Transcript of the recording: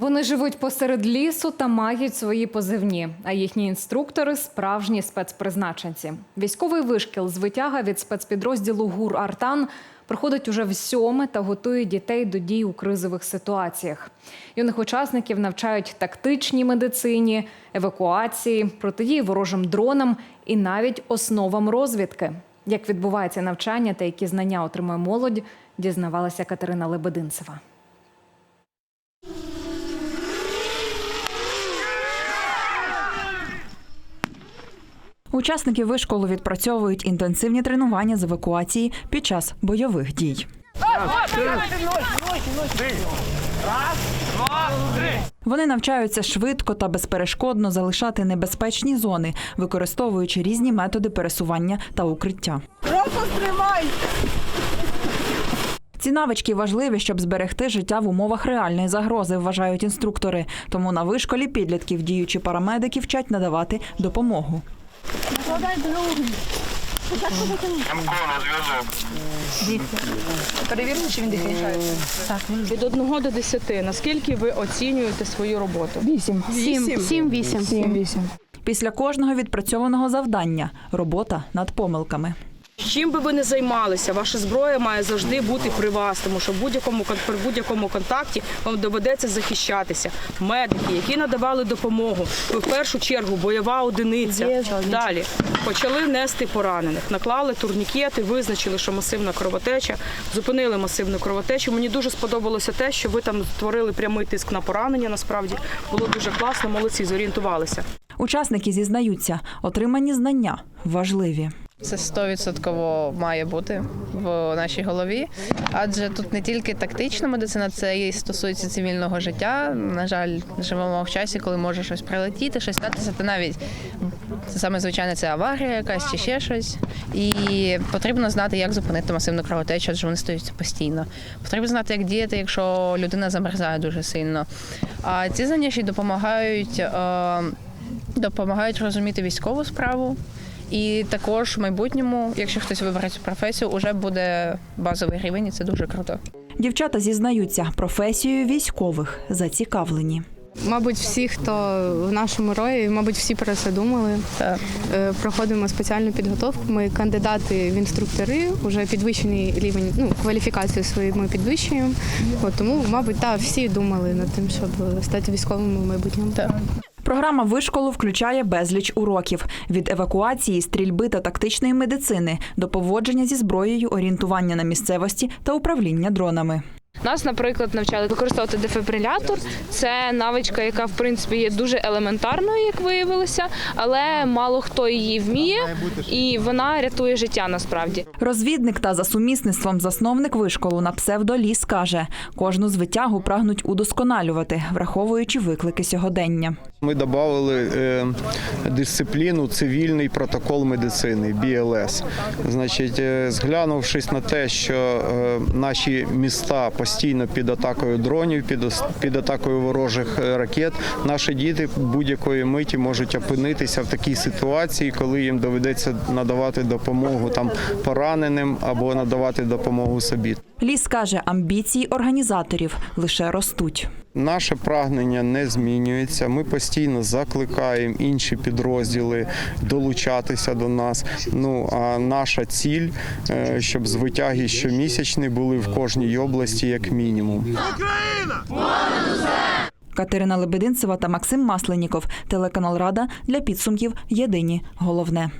Вони живуть посеред лісу та мають свої позивні. А їхні інструктори справжні спецпризначенці. Військовий вишкіл з витяга від спецпідрозділу ГУР Артан проходить уже в сьоме та готує дітей до дій у кризових ситуаціях. Юних учасників навчають тактичній медицині, евакуації, протидії ворожим дронам і навіть основам розвідки. Як відбувається навчання та які знання отримує молодь, дізнавалася Катерина Лебединцева. Учасники вишколу відпрацьовують інтенсивні тренування з евакуації під час бойових дій. Вони навчаються швидко та безперешкодно залишати небезпечні зони, використовуючи різні методи пересування та укриття. Ці навички важливі, щоб зберегти життя в умовах реальної загрози, вважають інструктори. Тому на вишколі підлітків діючі парамедики вчать надавати допомогу. Перевірте, чи він дихає. Від 1 до 10. Наскільки ви оцінюєте свою роботу? Вісім. Сім, сім, вісім. Сім, вісім. Після кожного відпрацьованого завдання робота над помилками. Чим би ви не займалися, ваша зброя має завжди бути при вас, тому що в будь-якому при будь-якому контакті вам доведеться захищатися. Медики, які надавали допомогу, в першу чергу бойова одиниця. Далі почали нести поранених, наклали турнікети, визначили, що масивна кровотеча, зупинили масивну кровотечу. Мені дуже сподобалося те, що ви там створили прямий тиск на поранення. Насправді було дуже класно, молодці, зорієнтувалися. Учасники зізнаються, отримані знання важливі. Це стовідсотково має бути в нашій голові, адже тут не тільки тактична медицина, це і стосується цивільного життя. На жаль, живемо в часі, коли може щось прилетіти, щось статися. Та навіть саме звичайне це аварія, якась чи ще щось. І потрібно знати, як зупинити масивну кровотечу, адже вони стаються постійно. Потрібно знати, як діяти, якщо людина замерзає дуже сильно. А ці знання ще й допомагають, е, допомагають розуміти військову справу. І також в майбутньому, якщо хтось вибере цю професію, вже буде базовий рівень, і це дуже круто. Дівчата зізнаються, професією військових зацікавлені. Мабуть, всі, хто в нашому рої, мабуть, всі про це думали. Так. Е, Проходимо спеціальну підготовку. Ми кандидати в інструктори, вже підвищений рівень, ну, кваліфікацію свою ми підвищуємо. От, тому, мабуть, так, всі думали над тим, щоб стати військовими в майбутньому. Так. Програма вишколу включає безліч уроків від евакуації, стрільби та тактичної медицини до поводження зі зброєю, орієнтування на місцевості та управління дронами. Нас, наприклад, навчали використовувати дефібрилятор. Це навичка, яка в принципі є дуже елементарною, як виявилося, але мало хто її вміє, і вона рятує життя насправді. Розвідник та за сумісництвом засновник вишколу на псевдоліс каже, кожну звитягу прагнуть удосконалювати, враховуючи виклики сьогодення. Ми додали е, дисципліну цивільний протокол медицини BLS. Значить, е, зглянувшись на те, що е, наші міста постійно під атакою дронів, під, під атакою ворожих ракет, наші діти будь-якої миті можуть опинитися в такій ситуації, коли їм доведеться надавати допомогу там пораненим або надавати допомогу собі. Ліс каже, амбіції організаторів лише ростуть. Наше прагнення не змінюється. Ми постійно закликаємо інші підрозділи долучатися до нас. Ну а наша ціль, е, щоб звитяги щомісячні були в кожній області, як мінімум. Катерина Лебединцева та Максим Масленіков. Телеканал Рада для підсумків. Єдині головне.